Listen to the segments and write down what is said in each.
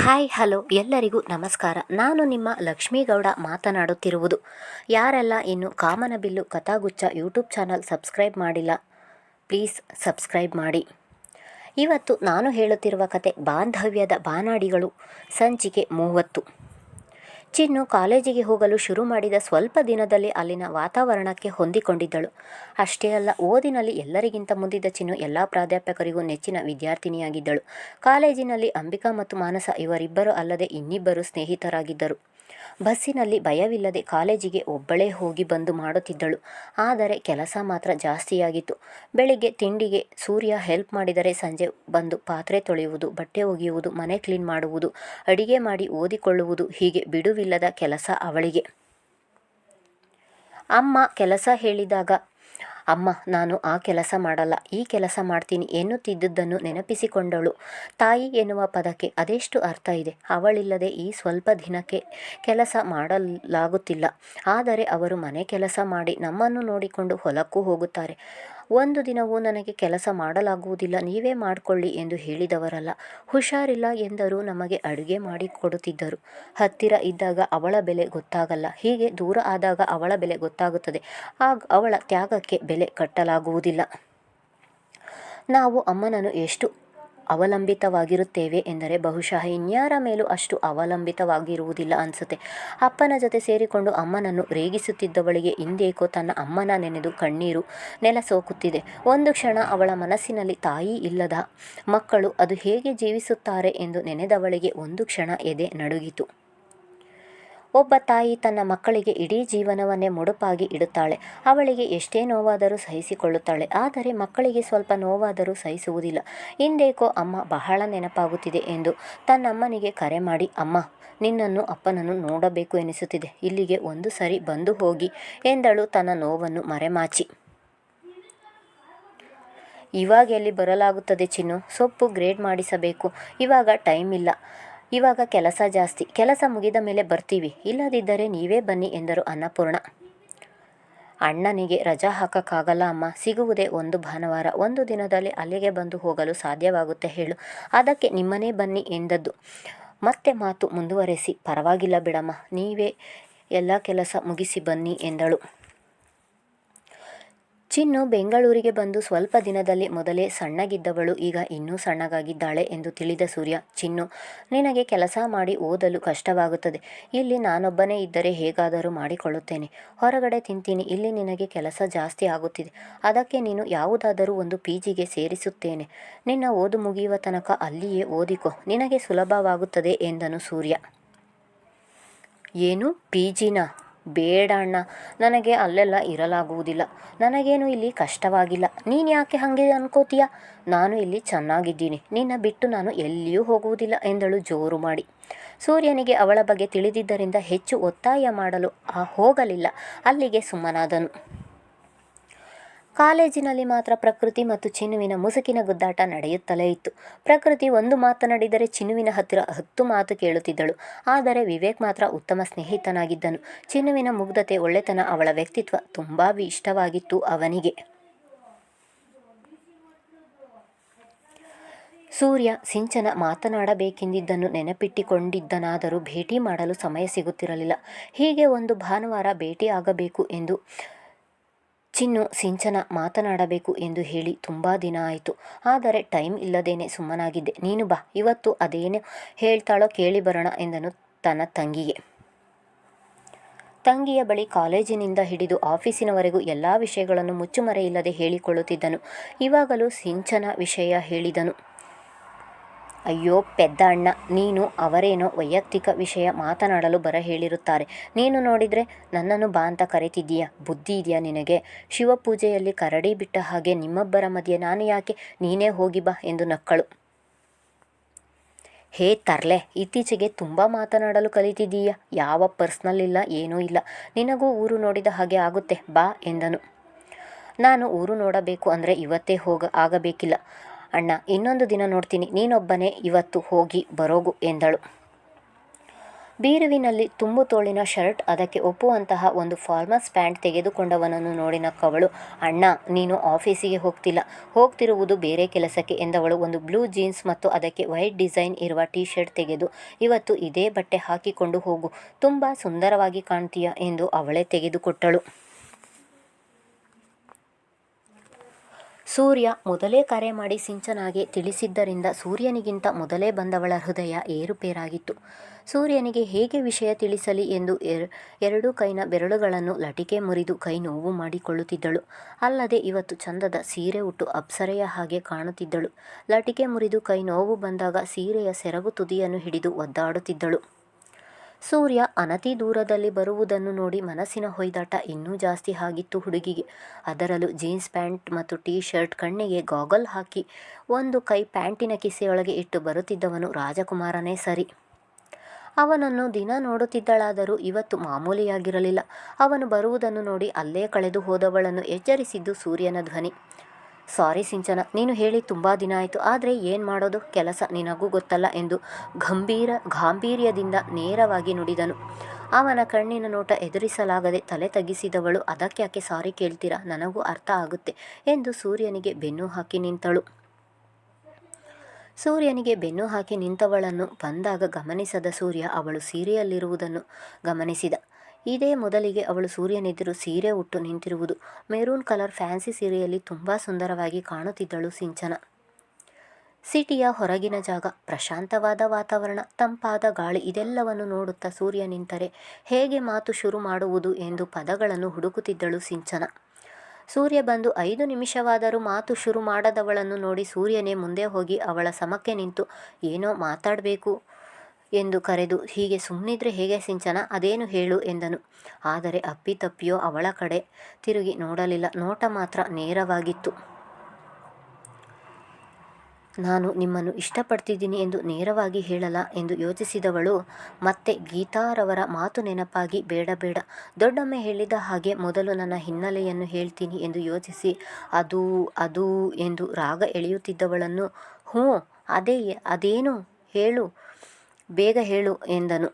Hi, hello, ಎಲ್ಲರಿಗೂ ನಮಸ್ಕಾರ. ನಾನು ನಿಮ್ಮ ಲಕ್ಷ್ಮೀಗೌಡ ಮಾತನಾಡುತ್ತಿರುವುದು. ಯಾರೆಲ್ಲ ಇನ್ನು Kamanabillu Kathagucha YouTube channel subscribe ಮಾಡಿಲ್ಲ, ಪ್ಲೀಸ್ ಸಬ್ಸ್ಕ್ರೈಬ್ ಮಾಡಿ. ಇವತ್ತು ನಾನು ಹೇಳುತ್ತಿರುವ ಕತೆ ಬಾಂಧವ್ಯದ ಬಾನಾಡಿಗಳು, ಸಂಚಿಕೆ ಮೂವತ್ತು. ಚಿನ್ನು ಕಾಲೇಜಿಗೆ ಹೋಗಲು ಶುರು ಮಾಡಿದ ಸ್ವಲ್ಪ ದಿನದಲ್ಲಿ ಅಲ್ಲಿನ ವಾತಾವರಣಕ್ಕೆ ಹೊಂದಿಕೊಂಡಿದ್ದಳು. ಅಷ್ಟೇ ಅಲ್ಲ, ಓದಿನಲ್ಲಿ ಎಲ್ಲರಿಗಿಂತ ಮುಂದಿದ್ದ ಚಿನ್ನು ಎಲ್ಲ ಪ್ರಾಧ್ಯಾಪಕರಿಗೂ ನೆಚ್ಚಿನ ವಿದ್ಯಾರ್ಥಿನಿಯಾಗಿದ್ದಳು. ಕಾಲೇಜಿನಲ್ಲಿ ಅಂಬಿಕಾ ಮತ್ತು ಮಾನಸ ಇವರಿಬ್ಬರು ಅಲ್ಲದೆ ಇನ್ನಿಬ್ಬರು ಸ್ನೇಹಿತರಾಗಿದ್ದರು. ಬಸ್ಸಿನಲ್ಲಿ ಭಯವಿಲ್ಲದೆ ಕಾಲೇಜಿಗೆ ಒಬ್ಬಳೇ ಹೋಗಿ ಬಂದು ಮಾಡುತ್ತಿದ್ದಳು. ಆದರೆ ಕೆಲಸ ಮಾತ್ರ ಜಾಸ್ತಿಯಾಗಿತ್ತು. ಬೆಳಿಗ್ಗೆ ತಿಂಡಿಗೆ ಸೂರ್ಯ ಹೆಲ್ಪ್ ಮಾಡಿದರೆ ಸಂಜೆ ಬಂದು ಪಾತ್ರೆ ತೊಳೆಯುವುದು, ಬಟ್ಟೆ ಒಗೆಯುವುದು, ಮನೆ ಕ್ಲೀನ್ ಮಾಡುವುದು, ಅಡಿಗೆ ಮಾಡಿ ಓದಿಕೊಳ್ಳುವುದು ಹೀಗೆ ಬಿಡುವಿಲ್ಲದ ಕೆಲಸ ಅವಳಿಗೆ. ಅಮ್ಮ ಕೆಲಸ ಹೇಳಿದಾಗ ಅಮ್ಮ, ನಾನು ಆ ಕೆಲಸ ಮಾಡಲ್ಲ, ಈ ಕೆಲಸ ಮಾಡ್ತೀನಿ ಎನ್ನುತ್ತಿದ್ದುದನ್ನು ನೆನಪಿಸಿಕೊಂಡಳು. ತಾಯಿ ಎನ್ನುವ ಪದಕ್ಕೆ ಅದೆಷ್ಟು ಅರ್ಥ ಇದೆ? ಅವಳಿಲ್ಲದೆ ಈ ಸ್ವಲ್ಪ ದಿನಕ್ಕೆ ಕೆಲಸ ಮಾಡಲಾಗುತ್ತಿಲ್ಲ. ಆದರೆ ಅವರು ಮನೆ ಕೆಲಸ ಮಾಡಿ ನಮ್ಮನ್ನು ನೋಡಿಕೊಂಡು ಹೊಲಕ್ಕೂ ಹೋಗುತ್ತಾರೆ. ಒಂದು ದಿನವೂ ನನಗೆ ಕೆಲಸ ಮಾಡಲಾಗುವುದಿಲ್ಲ, ನೀವೇ ಮಾಡಿಕೊಳ್ಳಿ ಎಂದು ಹೇಳಿದವರಲ್ಲ. ಹುಷಾರಿಲ್ಲ ಎಂದರೂ ನಮಗೆ ಅಡುಗೆ ಮಾಡಿ ಕೊಡುತ್ತಿದ್ದರು. ಹತ್ತಿರ ಇದ್ದಾಗ ಅವಳ ಬೆಲೆ ಗೊತ್ತಾಗಲ್ಲ, ಹೀಗೆ ದೂರ ಆದಾಗ ಅವಳ ಬೆಲೆ ಗೊತ್ತಾಗುತ್ತದೆ. ಆಗ ಅವಳ ತ್ಯಾಗಕ್ಕೆ ಬೆಲೆ ಕಟ್ಟಲಾಗುವುದಿಲ್ಲ. ನಾವು ಅಮ್ಮನನ್ನು ಎಷ್ಟು ಅವಲಂಬಿತವಾಗಿರುತ್ತೇವೆ ಎಂದರೆ ಬಹುಶಃ ಇನ್ಯಾರ ಮೇಲೂ ಅಷ್ಟು ಅವಲಂಬಿತವಾಗಿರುವುದಿಲ್ಲ ಅನಿಸುತ್ತೆ. ಅಪ್ಪನ ಜೊತೆ ಸೇರಿಕೊಂಡು ಅಮ್ಮನನ್ನು ರೇಗಿಸುತ್ತಿದ್ದವಳಿಗೆ ಇಂದೇಕೋ ತನ್ನ ಅಮ್ಮನ ನೆನೆದು ಕಣ್ಣೀರು ನೆಲ ಸೋಕುತ್ತಿದೆ ಒಂದು ಕ್ಷಣ ಅವಳ ಮನಸ್ಸಿನಲ್ಲಿ ತಾಯಿ ಇಲ್ಲದ ಮಕ್ಕಳು ಅದು ಹೇಗೆ ಜೀವಿಸುತ್ತಾರೆ ಎಂದು ನೆನೆದವಳಿಗೆ ಒಂದು ಕ್ಷಣ ಎದೆ ನಡುಗಿತು. ಒಬ್ಬ ತಾಯಿ ತನ್ನ ಮಕ್ಕಳಿಗೆ ಇಡೀ ಜೀವನವನ್ನೇ ಮುಡುಪಾಗಿ ಇಡುತ್ತಾಳೆ. ಅವಳಿಗೆ ಎಷ್ಟೇ ನೋವಾದರೂ ಸಹಿಸಿಕೊಳ್ಳುತ್ತಾಳೆ. ಆದರೆ ಮಕ್ಕಳಿಗೆ ಸ್ವಲ್ಪ ನೋವಾದರೂ ಸಹಿಸುವುದಿಲ್ಲ. ಇಂದೇಕೋ ಅಮ್ಮ ಬಹಳ ನೆನಪಾಗುತ್ತಿದೆ ಎಂದು ತನ್ನಮ್ಮನಿಗೆ ಕರೆ ಮಾಡಿ, ಅಮ್ಮ, ನಿನ್ನನ್ನು ಅಪ್ಪನನ್ನು ನೋಡಬೇಕು ಎನಿಸುತ್ತಿದೆ. ಇಲ್ಲಿಗೆ ಒಂದು ಸರಿ ಬಂದು ಹೋಗಿ ಎಂದಳು ತನ್ನ ನೋವನ್ನು ಮರೆಮಾಚಿ. ಇವಾಗ ಎಲ್ಲಿ ಬರಲಾಗುತ್ತದೆ ಚಿನ್ನು? ಸೊಪ್ಪು ಗ್ರೇಡ್ ಮಾಡಿಸಬೇಕು. ಇವಾಗ ಟೈಮ್ ಇಲ್ಲ. ಇವಾಗ ಕೆಲಸ ಜಾಸ್ತಿ. ಕೆಲಸ ಮುಗಿದ ಮೇಲೆ ಬರ್ತೀವಿ. ಇಲ್ಲದಿದ್ದರೆ ನೀವೇ ಬನ್ನಿ ಎಂದರು ಅನ್ನಪೂರ್ಣ. ಅಣ್ಣನಿಗೆ ರಜಾ ಹಾಕಕ್ಕಾಗಲ್ಲ ಅಮ್ಮ. ಸಿಗುವುದೇ ಒಂದು ಭಾನುವಾರ. ಒಂದು ದಿನದಲ್ಲಿ ಅಲ್ಲಿಗೆ ಬಂದು ಹೋಗಲು ಸಾಧ್ಯವಾಗುತ್ತೆ ಹೇಳು. ಅದಕ್ಕೆ ನಿಮ್ಮನೇ ಬನ್ನಿ ಎಂದದ್ದು. ಮತ್ತೆ ಮಾತು ಮುಂದುವರೆಸಿ. ಪರವಾಗಿಲ್ಲ ಬಿಡಮ್ಮ. ನೀವೇ ಎಲ್ಲ ಕೆಲಸ ಮುಗಿಸಿ ಬನ್ನಿ ಎಂದಳು. ಚಿನ್ನು ಬೆಂಗಳೂರಿಗೆ ಬಂದು ಸ್ವಲ್ಪ ದಿನದಲ್ಲಿ ಮೊದಲೇ ಸಣ್ಣಗಿದ್ದವಳು, ಈಗ ಇನ್ನೂ ಸಣ್ಣಗಾಗಿದ್ದಾಳೆ ಎಂದು ತಿಳಿದ ಸೂರ್ಯ, ಚಿನ್ನು, ನಿನಗೆ ಕೆಲಸ ಮಾಡಿ ಓದಲು ಕಷ್ಟವಾಗುತ್ತದೆ. ಇಲ್ಲಿ ನಾನೊಬ್ಬನೇ ಇದ್ದರೆ ಹೇಗಾದರೂ ಮಾಡಿಕೊಳ್ಳುತ್ತೇನೆ. ಹೊರಗಡೆ ತಿಂತೀನಿ. ಇಲ್ಲಿ ನಿನಗೆ ಕೆಲಸ ಜಾಸ್ತಿ ಆಗುತ್ತಿದೆ. ಅದಕ್ಕೆ ನೀನು ಯಾವುದಾದರೂ ಒಂದು ಪಿ ಜಿಗೆ ಸೇರಿಸುತ್ತೇನೆ. ನಿನ್ನ ಓದು ಮುಗಿಯುವ ತನಕ ಅಲ್ಲಿಯೇ ಓದಿಕೊ. ನಿನಗೆ ಸುಲಭವಾಗುತ್ತದೆ ಎಂದನು ಸೂರ್ಯ. ಏನು? ಪಿ ಜಿನ? ಬೇಡ ಅಣ್ಣ, ನನಗೆ ಅಲ್ಲೆಲ್ಲ ಇರಲಾಗುವುದಿಲ್ಲ. ನನಗೇನು ಇಲ್ಲಿ ಕಷ್ಟವಾಗಿಲ್ಲ. ನೀನು ಯಾಕೆ ಹಾಗೆ ಅನ್ಕೋತೀಯ? ನಾನು ಇಲ್ಲಿ ಚೆನ್ನಾಗಿದ್ದೀನಿ. ನಿನ್ನ ಬಿಟ್ಟು ನಾನು ಎಲ್ಲಿಯೂ ಹೋಗುವುದಿಲ್ಲ ಎಂದಳು ಜೋರು ಮಾಡಿ. ಸೂರ್ಯನಿಗೆ ಅವಳ ಬಗ್ಗೆ ತಿಳಿದಿದ್ದರಿಂದ ಹೆಚ್ಚು ಒತ್ತಾಯ ಮಾಡಲು ಹೋಗಲಿಲ್ಲ. ಅಲ್ಲಿಗೆ ಸುಮ್ಮನಾದನು. ಕಾಲೇಜಿನಲ್ಲಿ ಮಾತ್ರ ಪ್ರಕೃತಿ ಮತ್ತು ಚಿನ್ನುವಿನ ಮುಸುಕಿನ ಗುದ್ದಾಟ ನಡೆಯುತ್ತಲೇ ಇತ್ತು. ಪ್ರಕೃತಿ ಒಂದು ಮಾತನಾಡಿದರೆ ಚಿನ್ನುವಿನ ಹತ್ತಿರ ಹತ್ತು ಮಾತು ಕೇಳುತ್ತಿದ್ದಳು. ಆದರೆ ವಿವೇಕ್ ಮಾತ್ರ ಉತ್ತಮ ಸ್ನೇಹಿತನಾಗಿದ್ದನು. ಚಿನ್ನುವಿನ ಮುಗ್ಧತೆ ಒಳ್ಳೆತನ ಅವಳ ವ್ಯಕ್ತಿತ್ವ ತುಂಬ ಇಷ್ಟವಾಗಿತ್ತು ಅವನಿಗೆ. ಸೂರ್ಯ ಸಿಂಚನ ಮಾತನಾಡಬೇಕೆಂದಿದ್ದನ್ನು ನೆನಪಿಟ್ಟಿಕೊಂಡಿದ್ದನಾದರೂ ಭೇಟಿ ಮಾಡಲು ಸಮಯ ಸಿಗುತ್ತಿರಲಿಲ್ಲ. ಹೀಗೆ ಒಂದು ಭಾನುವಾರ ಭೇಟಿ ಆಗಬೇಕು ಎಂದು ಚಿನ್ನು ಸಿಂಚನ ಮಾತನಾಡಬೇಕು ಎಂದು ಹೇಳಿ ತುಂಬ ದಿನ ಆಯಿತು. ಆದರೆ ಟೈಮ್ ಇಲ್ಲದೇನೆ ಸುಮ್ಮನಾಗಿದ್ದೆ. ನೀನು ಬಾ, ಇವತ್ತು ಅದೇನು ಹೇಳ್ತಾಳೋ ಕೇಳಿ ಬರೋಣ ಎಂದನು ತನ್ನ ತಂಗಿಗೆ. ತಂಗಿಯ ಬಳಿ ಕಾಲೇಜಿನಿಂದ ಹಿಡಿದು ಆಫೀಸಿನವರೆಗೂ ಎಲ್ಲ ವಿಷಯಗಳನ್ನು ಮುಚ್ಚುಮರೆಯಿಲ್ಲದೆ ಹೇಳಿಕೊಳ್ಳುತ್ತಿದ್ದನು. ಇವಾಗಲೂ ಸಿಂಚನ ವಿಷಯ ಹೇಳಿದನು. ಅಯ್ಯೋ ಪೆದ್ದ ಅಣ್ಣ ನೀನು ಅವರೇನೋ ವೈಯಕ್ತಿಕ ವಿಷಯ ಮಾತನಾಡಲು ಬರ ಹೇಳಿರುತ್ತಾರೆ ನೀನು ನೋಡಿದರೆ ನನ್ನನ್ನು ಬಾ ಅಂತ ಕರೀತಿದ್ದೀಯಾ, ಬುದ್ಧಿ ಇದೆಯಾ ನಿನಗೆ? ಶಿವಪೂಜೆಯಲ್ಲಿ ಕರಡಿ ಬಿಟ್ಟ ಹಾಗೆ ನಿಮ್ಮೊಬ್ಬರ ಮಧ್ಯೆ ನಾನು ಯಾಕೆ ನೀನೇ ಹೋಗಿ ಬಾ ಎಂದು ನಕ್ಕಳು. ಹೇ ತರ್ಲೆ, ಇತ್ತೀಚೆಗೆ ತುಂಬ ಮಾತನಾಡಲು ಕಲಿತಿದ್ದೀಯ, ಯಾವ ಪರ್ಸ್ನಲ್ ಇಲ್ಲ, ಏನೂ ಇಲ್ಲ. ನಿನಗೂ ಊರು ನೋಡಿದ ಹಾಗೆ ಆಗುತ್ತೆ, ಬಾ ಎಂದನು. ನಾನು ಊರು ನೋಡಬೇಕು ಅಂದರೆ ಇವತ್ತೇ ಹೋಗ, ಆಗಬೇಕಿಲ್ಲ. ಅಣ್ಣ, ಇನ್ನೊಂದು ದಿನ ನೋಡ್ತೀನಿ. ನೀನೊಬ್ಬನೇ ಇವತ್ತು ಹೋಗಿ ಬರೋಗು ಎಂದಳು. ಬೀರುವಿನಲ್ಲಿ ತುಂಬು ತೋಳಿನ ಶರ್ಟ್, ಅದಕ್ಕೆ ಒಪ್ಪುವಂತಹ ಒಂದು ಫಾರ್ಮಸ್ ಪ್ಯಾಂಟ್ ತೆಗೆದುಕೊಂಡವನನ್ನು ನೋಡಿ ನಕ್ಕವಳು ಅಣ್ಣ, ನೀನು ಆಫೀಸಿಗೆ ಹೋಗ್ತಿಲ್ಲ. ಹೋಗ್ತಿರುವುದು ಬೇರೆ ಕೆಲಸಕ್ಕೆ ಎಂದವಳು. ಒಂದು ಬ್ಲೂ ಜೀನ್ಸ್ ಮತ್ತು ಅದಕ್ಕೆ ವೈಟ್ ಡಿಸೈನ್ ಇರುವ ಟೀ ಶರ್ಟ್ ತೆಗೆದು, ಇವತ್ತು ಇದೇ ಬಟ್ಟೆ ಹಾಕಿಕೊಂಡು ಹೋಗು. ತುಂಬ ಸುಂದರವಾಗಿ ಕಾಣ್ತೀಯ? ಎಂದು ಅವಳೇ ತೆಗೆದುಕೊಟ್ಟಳು. ಸೂರ್ಯ ಮೊದಲೇ ಕರೆ ಮಾಡಿ ಸಿಂಚನಾಗೆ ತಿಳಿಸಿದ್ದರಿಂದ ಸೂರ್ಯನಿಗಿಂತ ಮೊದಲೇ ಬಂದವಳ ಹೃದಯ ಏರುಪೇರಾಗಿತ್ತು. ಸೂರ್ಯನಿಗೆ ಹೇಗೆ ವಿಷಯ ತಿಳಿಸಲಿ ಎಂದು ಎರಡು ಕೈನ ಬೆರಳುಗಳನ್ನು ಲಟಿಕೆ ಮುರಿದು ಕೈ ನೋವು ಮಾಡಿಕೊಳ್ಳುತ್ತಿದ್ದಳು. ಅಲ್ಲದೆ ಇವತ್ತು ಚಂದದ ಸೀರೆ ಉಟ್ಟು ಅಪ್ಸರೆಯ ಹಾಗೆ ಕಾಣುತ್ತಿದ್ದಳು. ಲಟಿಕೆ ಮುರಿದು ಕೈ ನೋವು ಬಂದಾಗ ಸೀರೆಯ ಸೆರಗು ತುದಿಯನ್ನು ಹಿಡಿದು ಒದ್ದಾಡುತ್ತಿದ್ದಳು. ಸೂರ್ಯ ಅನತಿ ದೂರದಲ್ಲಿ ಬರುವುದನ್ನು ನೋಡಿ ಮನಸ್ಸಿನ ಹೊಯ್ದಾಟ ಇನ್ನೂ ಜಾಸ್ತಿ ಆಗಿತ್ತು ಹುಡುಗಿಗೆ. ಅದರಲ್ಲೂ ಜೀನ್ಸ್ ಪ್ಯಾಂಟ್ ಮತ್ತು ಟೀ ಶರ್ಟ್ ಕಣ್ಣಿಗೆ ಗಾಗಲ್ ಹಾಕಿ ಒಂದು ಕೈ ಪ್ಯಾಂಟಿನ ಕಿಸೆಯೊಳಗೆ ಇಟ್ಟು ಬರುತ್ತಿದ್ದವನು ರಾಜಕುಮಾರನೇ ಸರಿ. ಅವನನ್ನು ದಿನ ನೋಡುತ್ತಿದ್ದಳಾದರೂ ಇವತ್ತು ಮಾಮೂಲಿಯಾಗಿರಲಿಲ್ಲ. ಅವನು ಬರುವುದನ್ನು ನೋಡಿ ಅಲ್ಲೇ ಕಳೆದು ಹೋದವಳನ್ನು ಎಚ್ಚರಿಸಿದ್ದು ಸೂರ್ಯನ ಧ್ವನಿ. ಸಾರಿ ಸಿಂಚನ, ನೀನು ಹೇಳಿ ತುಂಬ ದಿನ ಆಯಿತು, ಆದರೆ ಏನು ಮಾಡೋದು? ಕೆಲಸ ನಿನಗೂ ಗೊತ್ತಲ್ಲ ಎಂದು ಗಂಭೀರ ಗಾಂಭೀರ್ಯದಿಂದ ನೇರವಾಗಿ ನುಡಿದನು. ಅವನ ಕಣ್ಣಿನ ನೋಟ ಎದುರಿಸಲಾಗದೆ ತಲೆ ತಗ್ಗಿಸಿದವಳು, ಅದಕ್ಕೆ ಯಾಕೆ ಸಾರಿ ಕೇಳ್ತೀರಾ? ನನಗೂ ಅರ್ಥ ಆಗುತ್ತೆ ಎಂದು ಸೂರ್ಯನಿಗೆ ಬೆನ್ನು ಹಾಕಿ ನಿಂತಳು. ಸೂರ್ಯನಿಗೆ ಬೆನ್ನು ಹಾಕಿ ನಿಂತವಳನ್ನು ಬಂದಾಗ ಗಮನಿಸದ ಸೂರ್ಯ ಅವಳು ಸೀರೆಯಲ್ಲಿರುವುದನ್ನು ಗಮನಿಸಿದ. ಇದೇ ಮೊದಲಿಗೆ ಅವಳು ಸೂರ್ಯನೆದುರು ಸೀರೆ ಉಟ್ಟು ನಿಂತಿರುವುದು. ಮೆರೂನ್ ಕಲರ್ ಫ್ಯಾನ್ಸಿ ಸೀರೆಯಲ್ಲಿ ತುಂಬ ಸುಂದರವಾಗಿ ಕಾಣುತ್ತಿದ್ದಳು ಸಿಂಚನ. ಸಿಟಿಯ ಹೊರಗಿನ ಜಾಗ, ಪ್ರಶಾಂತವಾದ ವಾತಾವರಣ, ತಂಪಾದ ಗಾಳಿ, ಇದೆಲ್ಲವನ್ನು ನೋಡುತ್ತಾ ಸೂರ್ಯ ನಿಂತರೆ ಹೇಗೆ ಮಾತು ಶುರು ಮಾಡುವುದು ಎಂದು ಪದಗಳನ್ನು ಹುಡುಕುತ್ತಿದ್ದಳು ಸಿಂಚನ. ಸೂರ್ಯ ಬಂದು ಐದು ನಿಮಿಷವಾದರೂ ಮಾತು ಶುರು ಮಾಡದವಳನ್ನು ನೋಡಿ ಸೂರ್ಯನೇ ಮುಂದೆ ಹೋಗಿ ಅವಳ ಸಮಕ್ಕೆ ನಿಂತು, ಏನೋ ಮಾತಾಡಬೇಕು? ಎಂದು ಕರೆದು, ಹೀಗೆ ಸುಮ್ಮನಿದ್ರೆ ಹೇಗೆ ಸಿಂಚನ? ಅದೇನು ಹೇಳು ಎಂದನು. ಆದರೆ ಅಪ್ಪಿತಪ್ಪಿಯೋ ಅವಳ ಕಡೆ ತಿರುಗಿ ನೋಡಲಿಲ್ಲ. ನೋಟ ಮಾತ್ರ ನೇರವಾಗಿತ್ತು. ನಾನು ನಿಮ್ಮನ್ನು ಇಷ್ಟಪಡ್ತಿದ್ದೀನಿ ಎಂದು ನೇರವಾಗಿ ಹೇಳಲ್ಲ ಎಂದು ಯೋಚಿಸಿದವಳು. ಮತ್ತೆ ಗೀತಾರವರ ಮಾತು ನೆನಪಾಗಿ ಬೇಡ ಬೇಡ. ದೊಡ್ಡಮ್ಮ ಹೇಳಿದ ಹಾಗೆ ಮೊದಲು ನನ್ನ ಹಿನ್ನೆಲೆಯನ್ನು ಹೇಳ್ತೀನಿ ಎಂದು ಯೋಚಿಸಿ, ಅದು ಅದು ಎಂದು ರಾಗ ಎಳೆಯುತ್ತಿದ್ದವಳನ್ನು, ಹ್ಞೂ, ಅದೇ, ಅದೇನು? ಹೇಳು. ಬೇಗ ಹೇಳು ಎಂದನು.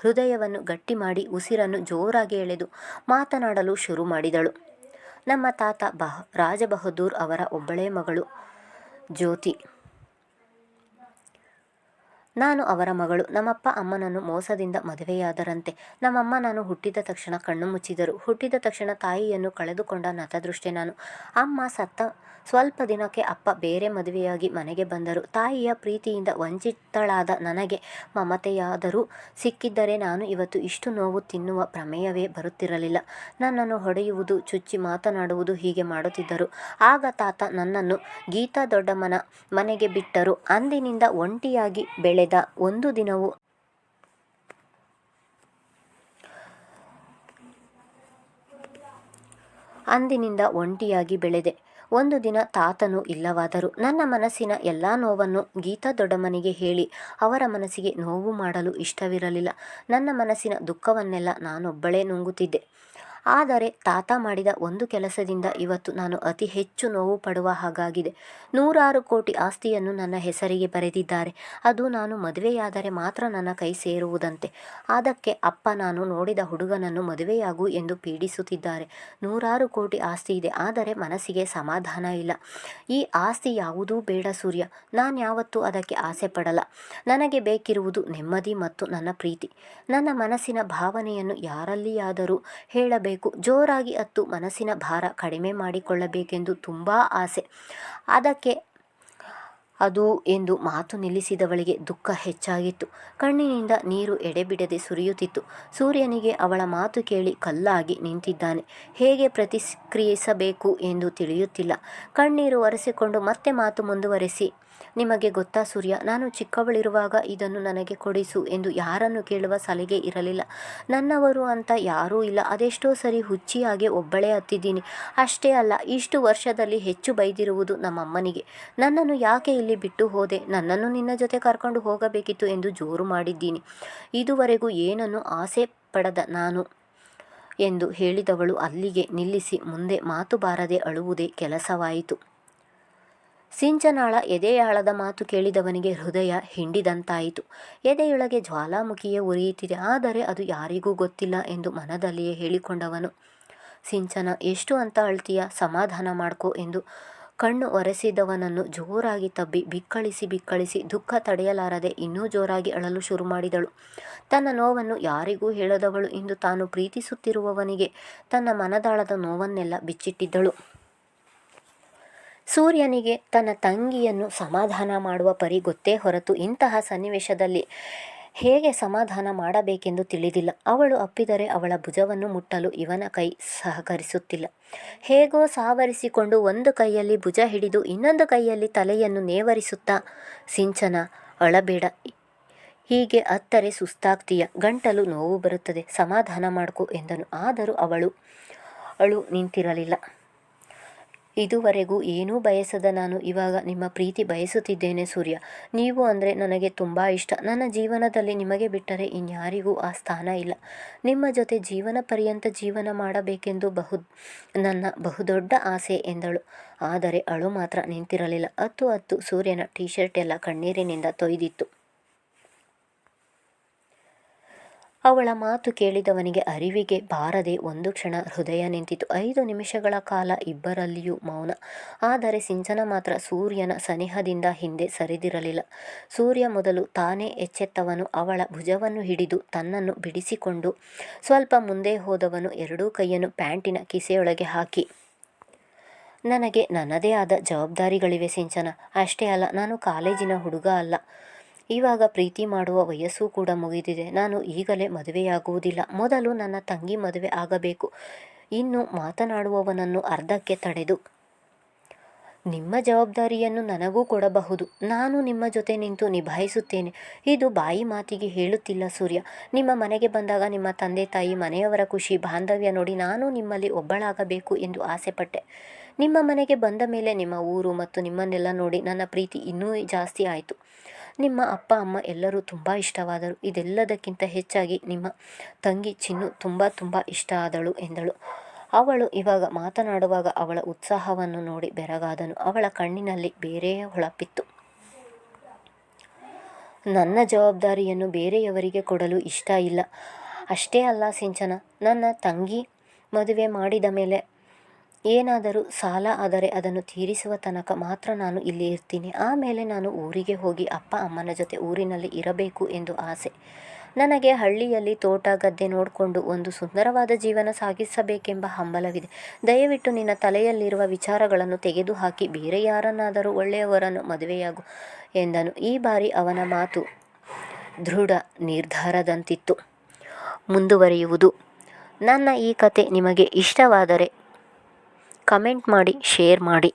ಹೃದಯವನ್ನು ಗಟ್ಟಿ ಮಾಡಿ ಉಸಿರನ್ನು ಜೋರಾಗಿ ಎಳೆದು ಮಾತನಾಡಲು ಶುರು ಮಾಡಿದಳು. ನಮ್ಮ ತಾತ ಬಹ, ರಾಜಬಹದ್ದೂರ್ ಅವರ ಒಬ್ಬಳೇ ಮಗಳು ಜ್ಯೋತಿ. ನಾನು ಅವರ ಮಗಳು. ನಮ್ಮಪ್ಪ ಅಮ್ಮನನ್ನು ಮೋಸದಿಂದ ಮದುವೆಯಾದರಂತೆ. ನಮ್ಮಮ್ಮ ನಾನು ಹುಟ್ಟಿದ ತಕ್ಷಣ ಕಣ್ಣು ಮುಚ್ಚಿದರು. ಹುಟ್ಟಿದ ತಕ್ಷಣ ತಾಯಿಯನ್ನು ಕಳೆದುಕೊಂಡ ನತದೃಷ್ಟೆ ನಾನು. ಅಮ್ಮ ಸತ್ತ ಸ್ವಲ್ಪ ದಿನಕ್ಕೆ ಅಪ್ಪ ಬೇರೆ ಮದುವೆಯಾಗಿ ಮನೆಗೆ ಬಂದರು. ತಾಯಿಯ ಪ್ರೀತಿಯಿಂದ ವಂಚಿತಳಾದ ನನಗೆ ಮಮತೆಯಾದರೂ ಸಿಕ್ಕಿದ್ದರೆ ನಾನು ಇವತ್ತು ಇಷ್ಟು ನೋವು ತಿನ್ನುವ ಪ್ರಮೇಯವೇ ಬರುತ್ತಿರಲಿಲ್ಲ. ನನ್ನನ್ನು ಹೊಡೆಯುವುದು, ಚುಚ್ಚಿ ಮಾತನಾಡುವುದು ಹೀಗೆ ಮಾಡುತ್ತಿದ್ದರು. ಆಗ ತಾತ ನನ್ನನ್ನು ಗೀತಾ ದೊಡ್ಡಮ್ಮನ ಮನೆಗೆ ಬಿಟ್ಟರು. ಅಂದಿನಿಂದ ಒಂಟಿಯಾಗಿ ಬೆಳೆದ ಒಂದು ದಿನವೂ ಅಂದಿನಿಂದ ಒಂಟಿಯಾಗಿ ಬೆಳೆದೆ. ಒಂದು ದಿನ ತಾತನು ಇಲ್ಲವಾದರು ನನ್ನ ಮನಸ್ಸಿನ ಎಲ್ಲ ನೋವನ್ನು ಗೀತಾ ದೊಡ್ಡಮ್ಮನಿಗೆ ಹೇಳಿ ಅವರ ಮನಸ್ಸಿಗೆ ನೋವು ಮಾಡಲು ಇಷ್ಟವಿರಲಿಲ್ಲ. ನನ್ನ ಮನಸ್ಸಿನ ದುಃಖವನ್ನೆಲ್ಲ ನಾನೊಬ್ಬಳೇ ನುಂಗುತ್ತಿದ್ದೆ. ಆದರೆ ತಾತ ಮಾಡಿದ ಒಂದು ಕೆಲಸದಿಂದ ಇವತ್ತು ನಾನು ಅತಿ ಹೆಚ್ಚು ನೋವು ಪಡುವ ಹಾಗಾಗಿದೆ. ನೂರಾರು ಕೋಟಿ ಆಸ್ತಿಯನ್ನು ನನ್ನ ಹೆಸರಿಗೆ ಬರೆದಿದ್ದಾರೆ. ಅದು ನಾನು ಮದುವೆಯಾದರೆ ಮಾತ್ರ ನನ್ನ ಕೈ ಸೇರುವುದಂತೆ. ಅದಕ್ಕೆ ಅಪ್ಪ ನಾನು ನೋಡಿದ ಹುಡುಗನನ್ನು ಮದುವೆಯಾಗು ಎಂದು ಪೀಡಿಸುತ್ತಿದ್ದಾರೆ. ನೂರಾರು ಕೋಟಿ ಆಸ್ತಿ ಇದೆ, ಆದರೆ ಮನಸ್ಸಿಗೆ ಸಮಾಧಾನ ಇಲ್ಲ. ಈ ಆಸ್ತಿ ಯಾವುದೂ ಬೇಡ ಸೂರ್ಯ. ನಾನು ಯಾವತ್ತೂ ಅದಕ್ಕೆ ಆಸೆ ಪಡಲ್ಲ. ನನಗೆ ಬೇಕಿರುವುದು ನೆಮ್ಮದಿ ಮತ್ತು ನನ್ನ ಪ್ರೀತಿ. ನನ್ನ ಮನಸ್ಸಿನ ಭಾವನೆಯನ್ನು ಯಾರಲ್ಲಿಯಾದರೂ ಹೇಳಬೇಕು. ಜೋರಾಗಿ ಅತ್ತು ಮನಸ್ಸಿನ ಭಾರ ಕಡಿಮೆ ಮಾಡಿಕೊಳ್ಳಬೇಕೆಂದು ತುಂಬ ಆಸೆ. ಅದಕ್ಕೆ ಅದು ಎಂದು ಮಾತು ನಿಲ್ಲಿಸಿದವಳಿಗೆ ದುಃಖ ಹೆಚ್ಚಾಗಿತ್ತು. ಕಣ್ಣಿನಿಂದ ನೀರು ಎಡೆಬಿಡದೆ ಸುರಿಯುತ್ತಿತ್ತು. ಸೂರ್ಯನಿಗೆ ಅವಳ ಮಾತು ಕೇಳಿ ಕಲ್ಲಾಗಿ ನಿಂತಿದ್ದಾನೆ. ಹೇಗೆ ಪ್ರತಿಕ್ರಿಯಿಸಬೇಕು ಎಂದು ತಿಳಿಯುತ್ತಿಲ್ಲ. ಕಣ್ಣೀರು ಒರೆಸಿಕೊಂಡು ಮತ್ತೆ ಮಾತು ಮುಂದುವರೆಸಿ ನಿಮಗೆ ಗೊತ್ತಾ ಸೂರ್ಯ? ನಾನು ಚಿಕ್ಕವಳಿರುವಾಗ ಇದನ್ನು ನನಗೆ ಕೊಡಿಸು ಎಂದು ಯಾರನ್ನು ಕೇಳುವ ಸಲಿಗೆ ಇರಲಿಲ್ಲ. ನನ್ನವರು ಅಂತ ಯಾರೂ ಇಲ್ಲ. ಅದೆಷ್ಟೋ ಸರಿ ಹುಚ್ಚಿಯಾಗಿ ಒಬ್ಬಳೇ ಹತ್ತಿದ್ದೀನಿ. ಅಷ್ಟೇ ಅಲ್ಲ, ಇಷ್ಟು ವರ್ಷದಲ್ಲಿ ಹೆಚ್ಚು ಬೈದಿರುವುದು ನಮ್ಮಮ್ಮನಿಗೆ. ನನ್ನನ್ನು ಯಾಕೆ ಇಲ್ಲಿ ಬಿಟ್ಟು ಹೋದೆ? ನನ್ನನ್ನು ನಿನ್ನ ಜೊತೆ ಕರ್ಕೊಂಡು ಹೋಗಬೇಕಿತ್ತು ಎಂದು ಜೋರು ಮಾಡಿದ್ದೀನಿ. ಇದುವರೆಗೂ ಏನನ್ನು ಆಸೆ ಪಡದ ನಾನು? ಎಂದು ಹೇಳಿದವಳು ಅಲ್ಲಿಗೆ ನಿಲ್ಲಿಸಿ ಮುಂದೆ ಮಾತು ಬಾರದೆ ಅಳುವುದೇ ಕೆಲಸವಾಯಿತು. ಸಿಂಚನಾಳ ಎದೆಯಾಳದ ಮಾತು ಕೇಳಿದವನಿಗೆ ಹೃದಯ ಹಿಂಡಿದಂತಾಯಿತು. ಎದೆಯೊಳಗೆ ಜ್ವಾಲಾಮುಖಿಯೇ ಉರಿಯುತ್ತಿದೆ. ಆದರೆ ಅದು ಯಾರಿಗೂ ಗೊತ್ತಿಲ್ಲ ಎಂದು ಮನದಲ್ಲಿಯೇ ಹೇಳಿಕೊಂಡವನು. ಸಿಂಚನ, ಎಷ್ಟು ಅಂತ ಅಳ್ತೀಯ? ಸಮಾಧಾನ ಮಾಡ್ಕೋ ಎಂದು ಕಣ್ಣು ಒರೆಸಿದವನನ್ನು ಜೋರಾಗಿ ತಬ್ಬಿ ಬಿಕ್ಕಳಿಸಿ ಬಿಕ್ಕಳಿಸಿ ದುಃಖ ತಡೆಯಲಾರದೆ ಇನ್ನೂ ಜೋರಾಗಿ ಅಳಲು ಶುರು ಮಾಡಿದಳು. ತನ್ನ ನೋವನ್ನು ಯಾರಿಗೂ ಹೇಳದವಳು ಇಂದು ತಾನು ಪ್ರೀತಿಸುತ್ತಿರುವವನಿಗೆ ತನ್ನ ಮನದಾಳದ ನೋವನ್ನೆಲ್ಲ ಬಿಚ್ಚಿಟ್ಟಿದ್ದಳು. ಸೂರ್ಯನಿಗೆ ತನ್ನ ತಂಗಿಯನ್ನು ಸಮಾಧಾನ ಮಾಡುವ ಪರಿ ಗೊತ್ತೇ ಹೊರತು ಇಂತಹ ಸನ್ನಿವೇಶದಲ್ಲಿ ಹೇಗೆ ಸಮಾಧಾನ ಮಾಡಬೇಕೆಂದು ತಿಳಿದಿಲ್ಲ. ಅವಳು ಅಪ್ಪಿದರೆ ಅವಳ ಭುಜವನ್ನು ಮುಟ್ಟಲು ಇವನ ಕೈ ಸಹಕರಿಸುತ್ತಿಲ್ಲ. ಹೇಗೋ ಸಾವರಿಸಿಕೊಂಡು ಒಂದು ಕೈಯಲ್ಲಿ ಭುಜ ಹಿಡಿದು ಇನ್ನೊಂದು ಕೈಯಲ್ಲಿ ತಲೆಯನ್ನು ನೇವರಿಸುತ್ತಾ, ಸಿಂಚನ, ಅಳಬೇಡ, ಹೀಗೆ ಅತ್ತರೆ ಸುಸ್ತಾಗ್ತೀಯ, ಗಂಟಲು ನೋವು ಬರುತ್ತದೆ, ಸಮಾಧಾನ ಮಾಡ್ಕೊ ಎಂದನು. ಆದರೂ ಅವಳು ಅಳು ನಿಂತಿರಲಿಲ್ಲ. ಇದುವರೆಗೂ ಏನೂ ಬಯಸದ ನಾನು ಇವಾಗ ನಿಮ್ಮ ಪ್ರೀತಿ ಬಯಸುತ್ತಿದ್ದೇನೆ ಸೂರ್ಯ. ನೀವು ಅಂದರೆ ನನಗೆ ತುಂಬ ಇಷ್ಟ. ನನ್ನ ಜೀವನದಲ್ಲಿ ನಿಮಗೆ ಬಿಟ್ಟರೆ ಇನ್ಯಾರಿಗೂ ಆ ಸ್ಥಾನ ಇಲ್ಲ. ನಿಮ್ಮ ಜೊತೆ ಜೀವನ ಪರ್ಯಂತ ಜೀವನ ಮಾಡಬೇಕೆಂದು ಬಹು, ನನ್ನ ಬಹುದೊಡ್ಡ ಆಸೆ ಎಂದಳು. ಆದರೆ ಅಳು ಮಾತ್ರ ನಿಂತಿರಲಿಲ್ಲ. ಹತ್ತು ಹತ್ತು ಸೂರ್ಯನ ಟೀ ಶರ್ಟ್ ಎಲ್ಲ ಕಣ್ಣೀರಿನಿಂದ ತೊಯ್ದಿತ್ತು. ಅವಳ ಮಾತು ಕೇಳಿದವನಿಗೆ ಅರಿವಿಗೆ ಬಾರದೆ ಒಂದು ಕ್ಷಣ ಹೃದಯ ನಿಂತಿತು. ಐದು ನಿಮಿಷಗಳ ಕಾಲ ಇಬ್ಬರಲ್ಲಿಯೂ ಮೌನ. ಆದರೆ ಸಿಂಚನ ಮಾತ್ರ ಸೂರ್ಯನ ಸನಿಹದಿಂದ ಹಿಂದೆ ಸರಿದಿರಲಿಲ್ಲ. ಸೂರ್ಯ ಮೊದಲು ತಾನೇ ಎಚ್ಚೆತ್ತವನು. ಅವಳ ಭುಜವನ್ನು ಹಿಡಿದು ತನ್ನನ್ನು ಬಿಡಿಸಿಕೊಂಡು ಸ್ವಲ್ಪ ಮುಂದೆ ಹೋದವನು. ಎರಡೂ ಕೈಯನ್ನು ಪ್ಯಾಂಟಿನ ಕಿಸೆಯೊಳಗೆ ಹಾಕಿ. ನನಗೆ ನನ್ನದೇ ಆದ ಜವಾಬ್ದಾರಿಗಳಿವೆ ಸಿಂಚನ. ಅಷ್ಟೇ ಅಲ್ಲ, ನಾನು ಕಾಲೇಜಿನ ಹುಡುಗ ಅಲ್ಲ. ಇವಾಗ ಪ್ರೀತಿ ಮಾಡುವ ವಯಸ್ಸು ಕೂಡ ಮುಗಿದಿದೆ. ನಾನು ಈಗಲೇ ಮದುವೆಯಾಗುವುದಿಲ್ಲ. ಮೊದಲು ನನ್ನ ತಂಗಿ ಮದುವೆ ಆಗಬೇಕು. ಇನ್ನು ಮಾತನಾಡುವವನನ್ನು ಅರ್ಧಕ್ಕೆ ತಡೆದು ನಿಮ್ಮ ಜವಾಬ್ದಾರಿಯನ್ನು ನನಗೂ ಕೊಡಬಹುದು. ನಾನು ನಿಮ್ಮ ಜೊತೆ ನಿಂತು ನಿಭಾಯಿಸುತ್ತೇನೆ. ಇದು ಬಾಯಿ ಮಾತಿಗೆ ಹೇಳುತ್ತಿಲ್ಲ ಸೂರ್ಯ. ನಿಮ್ಮ ಮನೆಗೆ ಬಂದಾಗ ನಿಮ್ಮ ತಂದೆ, ತಾಯಿ, ಮನೆಯವರ ಖುಷಿ, ಬಾಂಧವ್ಯ ನೋಡಿ ನಾನು ನಿಮ್ಮಲ್ಲಿ ಒಬ್ಬಳಾಗಬೇಕು ಎಂದು ಆಸೆಪಟ್ಟೆ. ನಿಮ್ಮ ಮನೆಗೆ ಬಂದ ಮೇಲೆ ನಿಮ್ಮ ಊರು ಮತ್ತು ನಿಮ್ಮನ್ನೆಲ್ಲ ನೋಡಿ ನನ್ನ ಪ್ರೀತಿ ಇನ್ನೂ ಜಾಸ್ತಿ ಆಯಿತು. ನಿಮ್ಮ ಅಪ್ಪ, ಅಮ್ಮ ಎಲ್ಲರೂ ತುಂಬ ಇಷ್ಟವಾದರು. ಇದೆಲ್ಲದಕ್ಕಿಂತ ಹೆಚ್ಚಾಗಿ ನಿಮ್ಮ ತಂಗಿ ಚಿನ್ನು ತುಂಬ ತುಂಬ ಇಷ್ಟ ಆದಳು ಎಂದಳು. ಅವಳು ಇವಾಗ ಮಾತನಾಡುವಾಗ ಅವಳ ಉತ್ಸಾಹವನ್ನು ನೋಡಿ ಬೆರಗಾದನು. ಅವಳ ಕಣ್ಣಿನಲ್ಲಿ ಬೇರೆಯೇ ಹೊಳಪಿತ್ತು. ನನ್ನ ಜವಾಬ್ದಾರಿಯನ್ನು ಬೇರೆಯವರಿಗೆ ಕೊಡಲು ಇಷ್ಟ ಇಲ್ಲ. ಅಷ್ಟೇ ಅಲ್ಲ ಸಿಂಚನ, ನನ್ನ ತಂಗಿ ಮದುವೆ ಮಾಡಿದ ಮೇಲೆ ಏನಾದರೂ ಸಾಲ ಆದರೆ ಅದನ್ನು ತೀರಿಸುವ ತನಕ ಮಾತ್ರ ನಾನು ಇಲ್ಲಿ ಇರ್ತೀನಿ. ಆಮೇಲೆ ನಾನು ಊರಿಗೆ ಹೋಗಿ ಅಪ್ಪ ಅಮ್ಮನ ಜೊತೆ ಊರಿನಲ್ಲಿ ಇರಬೇಕು ಎಂದು ಆಸೆ. ನನಗೆ ಹಳ್ಳಿಯಲ್ಲಿ ತೋಟ, ಗದ್ದೆ ನೋಡಿಕೊಂಡು ಒಂದು ಸುಂದರವಾದ ಜೀವನ ಸಾಗಿಸಬೇಕೆಂಬ ಹಂಬಲವಿದೆ. ದಯವಿಟ್ಟು ನಿನ್ನ ತಲೆಯಲ್ಲಿರುವ ವಿಚಾರಗಳನ್ನು ತೆಗೆದುಹಾಕಿ, ಬೇರೆ ಯಾರನ್ನಾದರೂ ಒಳ್ಳೆಯವರನ್ನು ಮದುವೆಯಾಗು ಎಂದನು. ಈ ಬಾರಿ ಅವನ ಮಾತು ದೃಢ, ನಿರ್ಧಾರದಂತಿತ್ತು. ಮುಂದುವರಿಯುವುದು. ನನ್ನ ಈ ಕತೆ ನಿಮಗೆ ಇಷ್ಟವಾದರೆ ಕಮೆಂಟ್ ಮಾಡಿ ಶೇರ್ ಮಾಡಿ.